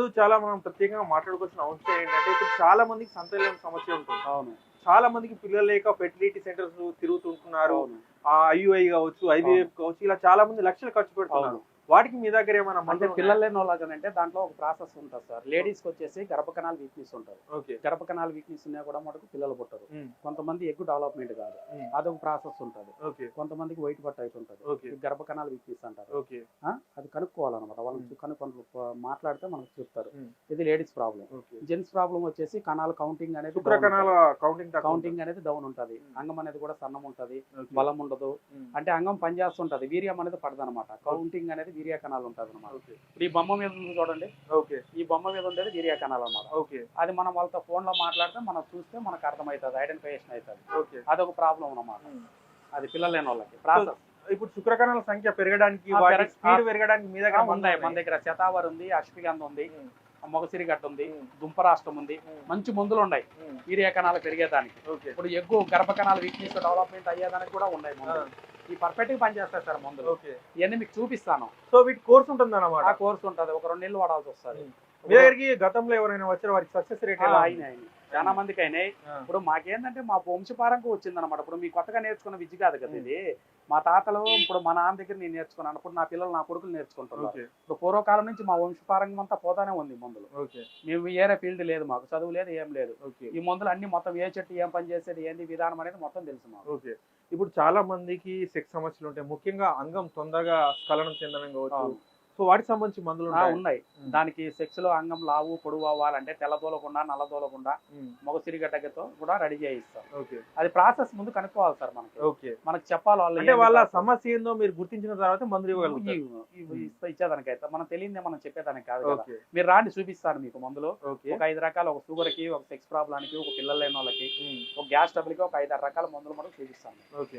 ఇప్పుడు చాలా మనం ప్రత్యేకంగా మాట్లాడుకోవాల్సిన అవసరం ఏంటంటే ఇప్పుడు చాలా మందికి సంతానం సమస్య ఉంటుంది. అవును. చాలా మందికి పిల్లలు లేక ఫెర్టిలిటీ సెంటర్స్ తిరుగుతుంటున్నారు ఐయుఐ కావచ్చు ఐవీఎఫ్ కావచ్చు ఇలా చాలా మంది లక్షలు ఖర్చు పెడుతున్నారు. వాటికి మీ దగ్గర ఏమైనా అంటే పిల్లలు లేని వాళ్ళకంటే దాంట్లో ఒక ప్రాసెస్ ఉంటుంది సార్. లేడీస్కి వచ్చేసి గర్భకణాలు వీక్నెస్ ఉంటుంది. గర్భకణాలు వీక్నెస్ ఉన్నా కూడా మనకు పిల్లలు పుట్టరు. కొంతమంది ఎగ్గు డెవలప్మెంట్ కాదు. అదొక ప్రాసెస్ ఉంటుంది. కొంతమందికి వైట్ బట్ట అవుతుంటుంది గర్భకణాల వీక్నెస్ అంటారు? అది కనుక్కోవాలన్నమాట. వాళ్ళకి కనుక్కొని మాట్లాడితే మనకు చెప్తారు. ఇది లేడీస్ ప్రాబ్లం జెంట్స్ ప్రాబ్లం వచ్చేసి కణాలు కౌంటింగ్ అనేది కౌంటింగ్ కౌంటింగ్ అనేది డౌన్ ఉంటది. అంగం అనేది కూడా సన్నం ఉంటది. బలం ఉండదు. అంటే అంగం పనిచేస్తుంటది. వీర్యం అనేది పడదు అనమాట కౌంటింగ్ అనేది వీర్య కణాలు ఉంటది అనమాట ఇప్పుడు ఈ బొమ్మ మీద ఉంది చూడండి. ఓకే. ఈ బొమ్మ మీద ఉండేది వీర్య కణాలు అనమాట ఓకే. అది మనం వాళ్ళతో ఫోన్లో మాట్లాడితే మనం చూస్తే మనకు అర్థమవుతుంది ఐడెంటిఫికేషన్ అవుతుంది. ఓకే. అదొక ప్రాబ్లం అన్నమాట. ఉమ్. అది పిల్లలు లేని వాళ్ళకి. ప్రాసెస్ ఇప్పుడు శుక్ర కణాల సంఖ్య పెరగడానికి స్పీడ్ పెరగడానికి మీ దగ్గర ఉన్నాయి. మన. దగ్గర శతావర్ ఉంది అశ్విగంధ ఉంది. మొగసిరి గడ్డ ఉంది. దుంపరాష్ట్రం ఉంది. మంచి మందులు ఉన్నాయి ఉమ్. వీర్య కణాలు పెరిగేదానికి. ఓకే. ఇప్పుడు ఎగ్గు గర్భకణాల వీక్నెస్ డెవలప్మెంట్ అయ్యేదానికి కూడా ఉన్నాయి ఈ పర్ఫెక్ట్గా పనిచేస్తాయి సార్ మందులు. ఓకే. ఇవన్నీ మీకు చూపిస్తాను. సో వీటి కోర్స్ ఉంటుంది అన్నమాట ఆ కోర్స్ ఉంటది. ఒక రెండు నెలలు వాడాల్సి వస్తుంది. మీ దగ్గరికి గతంలో ఎవరైనా వచ్చారు వారికి సక్సెస్ రేట్ అయినాయి. చాలా మందికి అయినాయి ఇప్పుడు మాకేందంటే మా వంశపారంగా వచ్చింది అనమాట ఇప్పుడు మీ కొత్తగా నేర్చుకున్న విద్య కాదు కదా ఇది. మా తాతలు ఇప్పుడు మా నాన్న దగ్గర నేను నేర్చుకున్నాను. ఇప్పుడు నా పిల్లలు నా కొడుకులు నేర్చుకుంటున్నారు. ఇప్పుడు పూర్వకాలం నుంచి మా వంశపారంగం అంతా పోతానే ఉంది మందులు. ఓకే. మేము వేరే ఫీల్డ్ లేదు మాకు చదువు లేదు ఏం లేదు. ఈ మందులు అన్ని మొత్తం ఏ చెట్టు ఏం పని చేసేది ఏంది విధానం అనేది మొత్తం తెలుసు మాకు. ఇప్పుడు చాలా మందికి సెక్స్ సమస్యలు ఉంటాయి. ముఖ్యంగా అంగం తొందరగా స్ఖలనం చెందడం కావచ్చు. సో వాటికి సంబంధించి మందులు ఉన్నాయి. దానికి సెక్స్లో అంగం లావు పొడువు అవ్వాలంటే తెల్లదోలకుండా నల్లదోలకుండా మగ సిరిగడ్డతో కూడా రెడీ చేయిస్తాం. అది ప్రాసెస్ ముందు కనుక్కోవాలి సార్ మనకి. మనకి చెప్పాలి వాళ్ళు అంటే వాళ్ళ. సమస్య ఏందో మీరు గుర్తించిన తర్వాత మందులు ఇవ్వగలుగుతారు. ఇస్తా- ఇచ్చేదానికైతే మనం తెలియదే మనం చెప్పేదానికి కాదు మీరు రాండి చూపిస్తాను మీకు మందులు. ఓకే. ఒక ఐదు రకాల ఒక షుగర్కి ఒక సెక్స్ ప్రాబ్లానికి ఒక పిల్లలు లేని వాళ్ళకి ఒక గ్యాస్ ట్రబుల్కి ఒక ఐదు ఆరు రకాల మందులు మనం చూపిస్తాను. ఓకే.